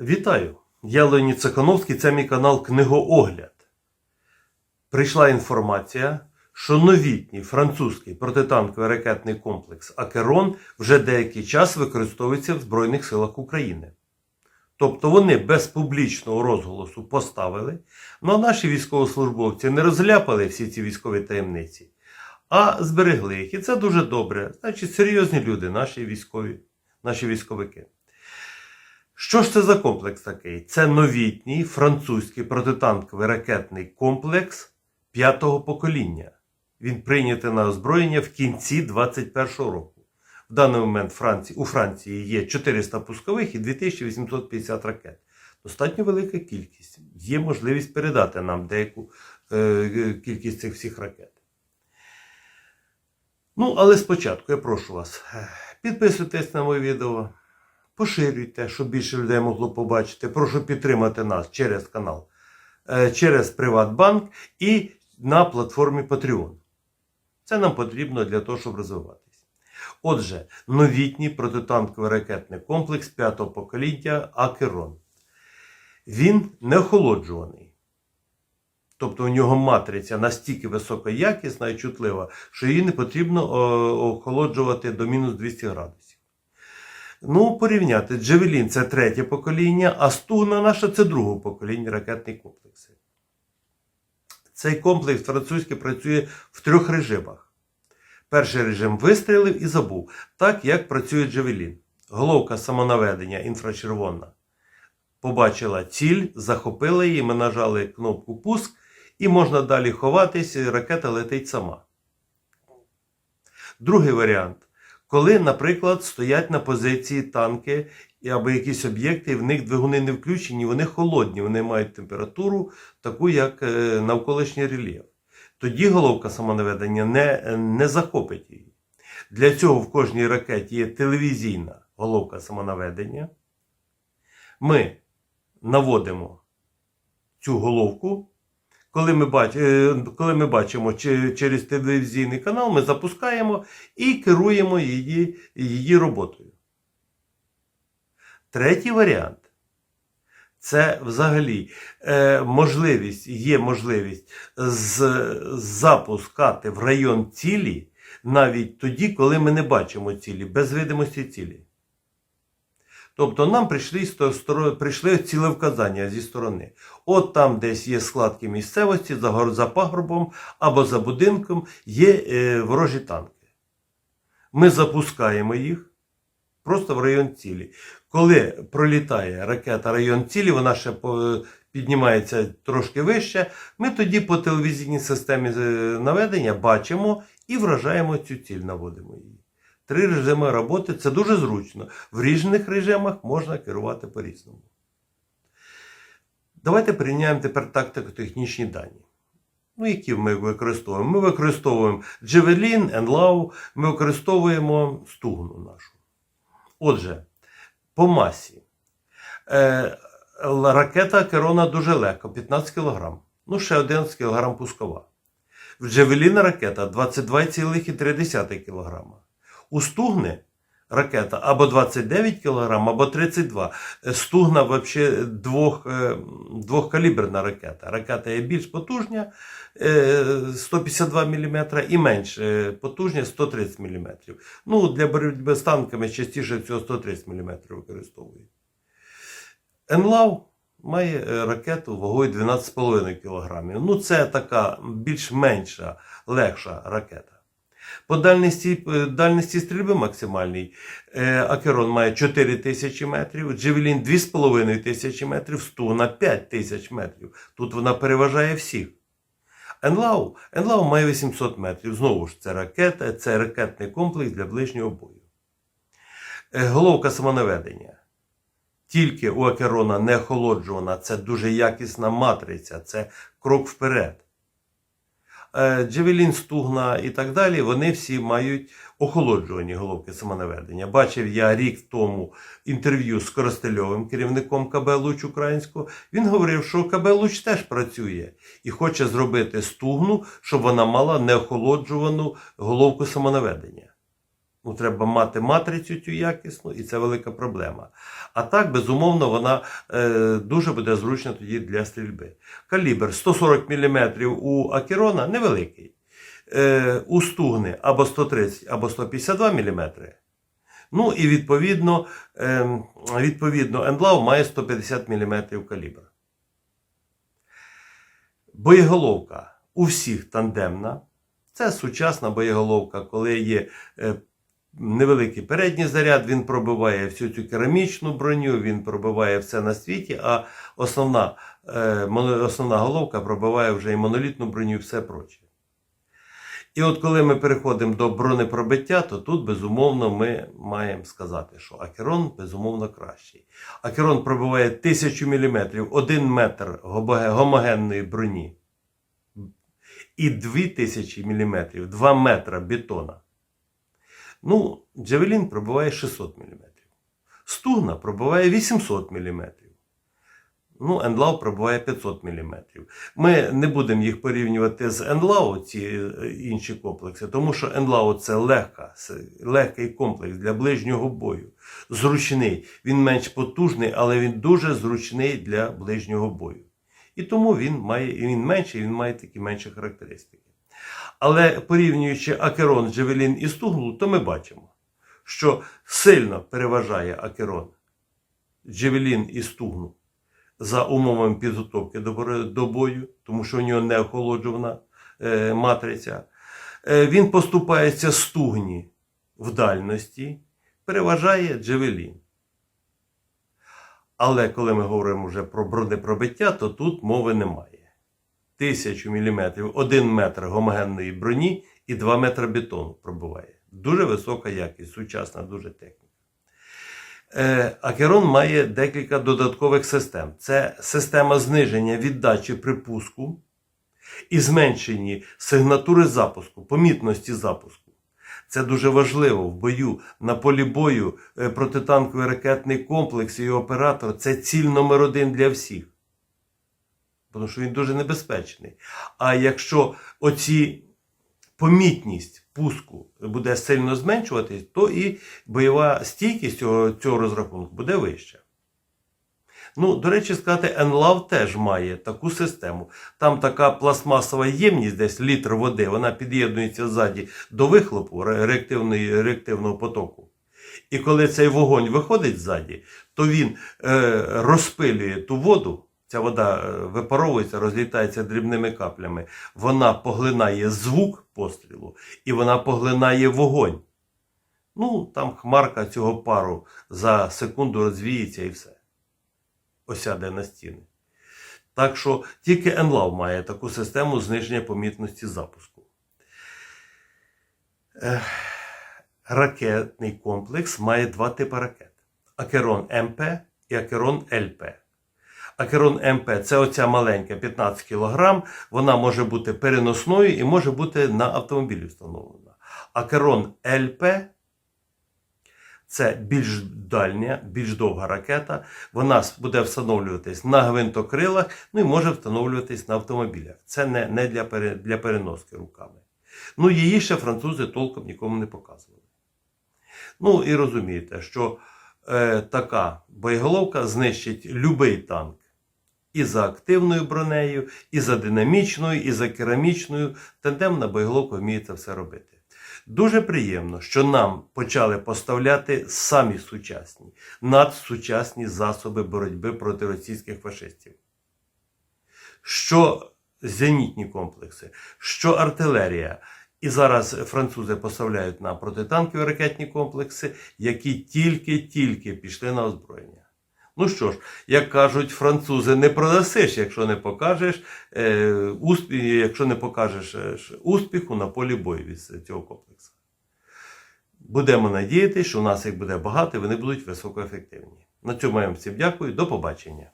Вітаю! Я Леонід Цехановський, це мій канал Книгоогляд. Прийшла інформація, що новітній французький протитанковий ракетний комплекс Акерон вже деякий час використовується в Збройних силах України. Тобто вони без публічного розголосу поставили, але наші військовослужбовці не розляпали всі ці військові таємниці, а зберегли їх. І це дуже добре. Значить, серйозні люди, наші військові, наші військовики. Що ж це за комплекс такий? Це новітній французький протитанковий ракетний комплекс п'ятого покоління. Він прийнятий на озброєння в кінці 2021 року. В даний момент Франції, у Франції є 400 пускових і 2850 ракет. Достатньо велика кількість. Є можливість передати нам деяку е, кількість цих всіх ракет. Ну, але спочатку я прошу вас, е, підписуйтесь на моє відео, поширюйте, щоб більше людей могло побачити. Прошу підтримати нас через канал, е, через Приватбанк і на платформі Patreon. Це нам потрібно для того, щоб розвиватись. Отже, новітній протитанковий ракетний комплекс п'ятого покоління Акерон. Він не охолоджуваний. Тобто у нього матриця настільки високоякісна і чутлива, що її не потрібно охолоджувати до мінус 200 градусів. Ну, порівняти, Джевелін це третє покоління, а Стугна наша це друге покоління ракетні комплекси. Цей комплекс французький працює в трьох режимах. Перший режим вистрілив і забув, так як працює Джевелін. Головка самонаведення інфрачервона побачила ціль, захопила її, ми нажали кнопку пуск, і можна далі ховатись, і ракета летить сама. Другий варіант. Коли, наприклад, стоять на позиції танки або якісь об'єкти, і в них двигуни не включені, вони холодні, вони мають температуру, таку, як е, навколишній рельєф. Тоді головка самонаведення не, не захопить її. Для цього в кожній ракеті є телевізійна головка самонаведення. Ми наводимо цю головку. Коли ми, бач... е, коли ми бачимо через телевізійний канал, ми запускаємо і керуємо її, її роботою. Третій варіант це взагалі е, можливість, є можливість з, запускати в район цілі навіть тоді, коли ми не бачимо цілі, без видимості цілі. Тобто нам прийшли, прийшли цілевказання зі сторони. От там десь є складки місцевості, за, за пагорбом або за будинком є е, ворожі танки. Ми запускаємо їх просто в район цілі. Коли пролітає ракета район цілі, вона ще піднімається трошки вище, ми тоді по телевізійній системі е, наведення бачимо і вражаємо цю ціль, наводимо її. Три режими роботи це дуже зручно. В різних режимах можна керувати по-різному. Давайте порівняємо тепер тактико-технічні дані. Ну, які ми використовуємо? Ми використовуємо Джевелін, Енлау, ми використовуємо стугну нашу. Отже, по масі. Е, ракета керована дуже легко, 15 кг. Ну, ще 11 кг пускова. В Джевеліна ракета 22,3 кг. У Стугни ракета або 29 кг, або 32 Е, Стугна взагалі двох, е, двохкаліберна ракета. Ракета є більш потужня е, 152 мм і менш е, потужня 130 мм. Ну, для боротьби з танками частіше всього 130 мм використовують. Енлав має е, ракету вагою 12,5 кг. Ну, це така більш-менша, легша ракета. По дальності, е, дальності стрільби максимальній е, Акерон має 4 тисячі метрів, Джевелін 2,5 тисячі метрів, Стуна 5 тисяч метрів. Тут вона переважає всіх. Енлау, Енлау має 800 метрів. Знову ж, це ракета, це ракетний комплекс для ближнього бою. Е, Головка самонаведення. Тільки у Акерона не охолоджувана, це дуже якісна матриця, це крок вперед. Е, Джевелін, Стугна і так далі, вони всі мають охолоджувані головки самонаведення. Бачив я рік тому інтерв'ю з Коростельовим, керівником КБ Луч Українського. Він говорив, що КБ Луч теж працює і хоче зробити стугну, щоб вона мала неохолоджувану головку самонаведення. Ну, треба мати матрицю цю якісну, і це велика проблема. А так, безумовно, вона е, дуже буде зручна тоді для стрільби. Калібр 140 мм у Акерона невеликий. Е, у Стугни або 130, або 152 мм. Ну і відповідно, е, відповідно Енлав має 150 мм калібр. Боєголовка у всіх тандемна. Це сучасна боєголовка, коли є е, невеликий передній заряд, він пробиває всю цю керамічну броню, він пробиває все на світі, а основна, е, основна головка пробиває вже і монолітну броню, і все проче. І от коли ми переходимо до бронепробиття, то тут, безумовно, ми маємо сказати, що Акерон, безумовно, кращий. Акерон пробиває 1000 мм, 1 метр гомогенної броні і 2000 мм, 2 метра бетона. Ну, Джавелін пробиває 600 мм. Стугна пробиває 800 мм. Ну, Енлау пробиває 500 мм. Ми не будемо їх порівнювати з Енлау, ці е, інші комплекси, тому що Енлау це легка, легкий комплекс для ближнього бою. Зручний. Він менш потужний, але він дуже зручний для ближнього бою. І тому він має він менший, він має такі менші характеристики. Але порівнюючи Акерон, Джевелін і Стугну, то ми бачимо, що сильно переважає Акерон, Джевелін і Стугну за умовами підготовки до бою, тому що у нього не охолоджувана е, матриця. Е, він поступається Стугні в дальності, переважає Джевелін. Але коли ми говоримо вже про бронепробиття, то тут мови немає. 1000 мм, 1 метр гомогенної броні і 2 метри бетону пробиває. Дуже висока якість, сучасна дуже техніка. Е, Акерон має декілька додаткових систем. Це система зниження віддачі припуску і зменшення сигнатури запуску, помітності запуску. Це дуже важливо в бою на полі бою е, протитанковий ракетний комплекс і оператор це ціль номер один для всіх. Тому що він дуже небезпечний. А якщо оці помітність пуску буде сильно зменшуватись, то і бойова стійкість цього, цього розрахунку буде вища. Ну, до речі, сказати, Енлав теж має таку систему. Там така пластмасова ємність, десь літр води, вона під'єднується ззаді до вихлопу ре- реактивної, реактивного потоку. І коли цей вогонь виходить ззаді, то він е, розпилює ту воду. Ця вода е, випаровується, розлітається дрібними каплями. Вона поглинає звук пострілу і вона поглинає вогонь. Ну, там хмарка цього пару за секунду розвіється і все. Осяде на стіни. Так що тільки Енлав має таку систему зниження помітності запуску. Ракетний комплекс має два типи ракет: Акерон МП і Акерон ЛП. Акерон МП це оця маленька 15 кг, вона може бути переносною і може бути на автомобілі встановлена. Акерон ЛП це більш дальня, більш довга ракета. Вона буде встановлюватись на гвинтокрилах, ну і може встановлюватись на автомобілях. Це не, не для, пере, для переноски руками. Ну, її ще французи толком нікому не показували. Ну і розумієте, що е, така боєголовка знищить будь-який танк. І за активною бронею, і за динамічною, і за керамічною. Тандемна боєголовка вміє це все робити. Дуже приємно, що нам почали поставляти самі сучасні, надсучасні засоби боротьби проти російських фашистів. Що зенітні комплекси, що артилерія. І зараз французи поставляють нам протитанкові ракетні комплекси, які тільки-тільки пішли на озброєння. Ну що ж, як кажуть французи, не продасиш, якщо не покажеш е, успіх, якщо не покажеш е, успіху на полі бою від цього комплексу. Будемо надіятися, що у нас їх буде багато і вони будуть високоефективні. На цьому я вам всім дякую. До побачення.